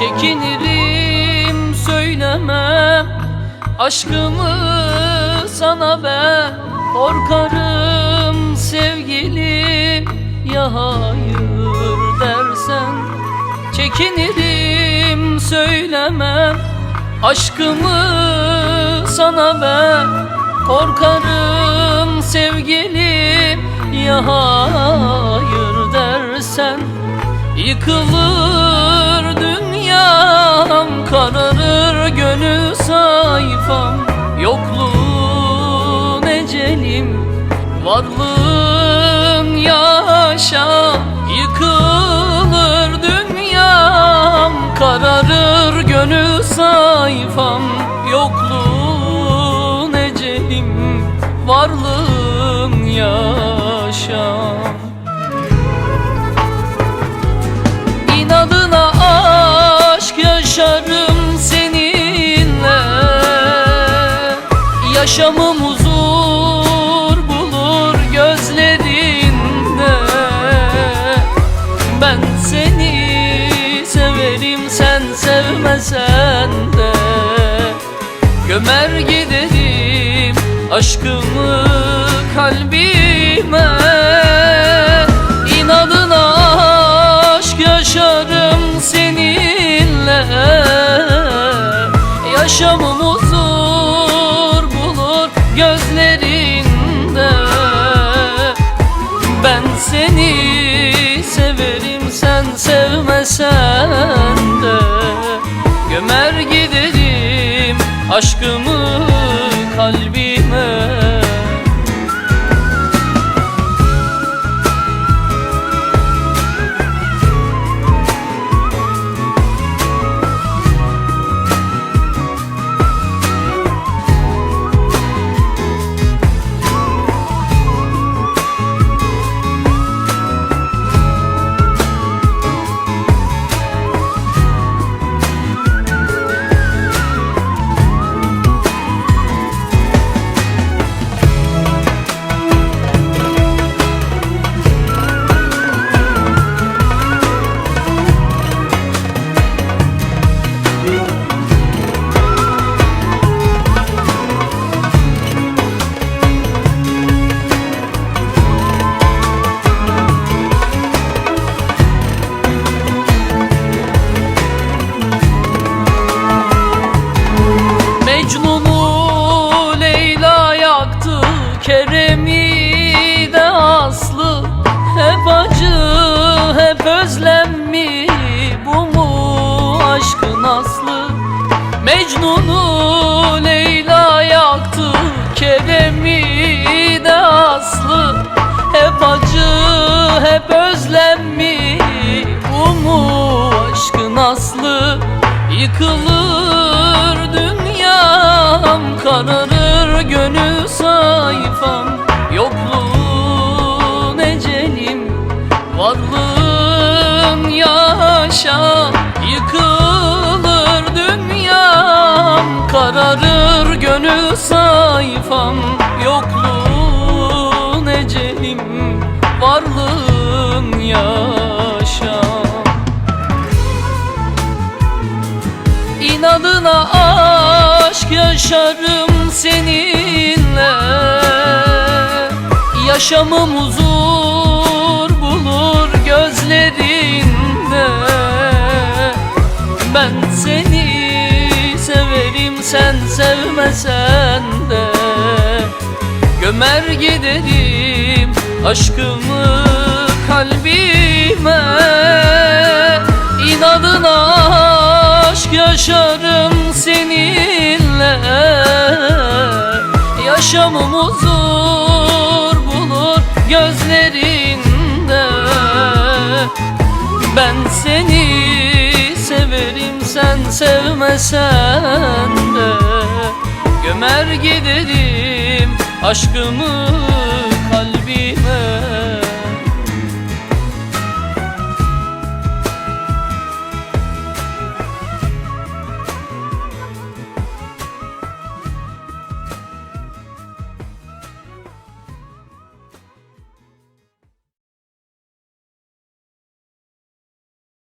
Çekinirim söylemem. Aşkımı sana ben Korkarım sevgilim. Ya hayır dersen Çekinirim söylemem. Aşkımı sana ben Korkarım sevgilim. Ya hayır dersen Yıkılır dünyam Kararır gönül sayfam. Yokluğun ecelim Varlığın yaşa. Yıkılır dünyam Kararır gönül sayfam. Yokluğun ecelim Varlığın yaşam Yaşamım huzur bulur gözlerinde. Ben seni severim sen sevmesen de. Gömer giderim aşkımı kalbime. İnadına aşk yaşarım seninle. Yaşamım huzur bulur gözlerinde. Ben seni severim sen sevmesen de. Gömer giderim aşkımı Mecnun'u Leyla yaktı Kerem'i de Aslı Hep acı hep özlem mi Bu mu aşkın aslı? Yıkılır dünyam Kararır gönül sayfam. Yokluğun ecelim Varlığın yaşa sayfam Yokluğun ecelim Varlığın yaşa. İnadına aşk yaşarım seninle. Yaşamım huzur bulur gözlerinde. Ben seni severim sen sevmesen Gömer giderim aşkımı kalbime. İnadına aşk yaşarım seninle. Yaşamım huzur bulur gözlerinde. Ben seni severim sen sevmesen de. Gömer giderim aşkımı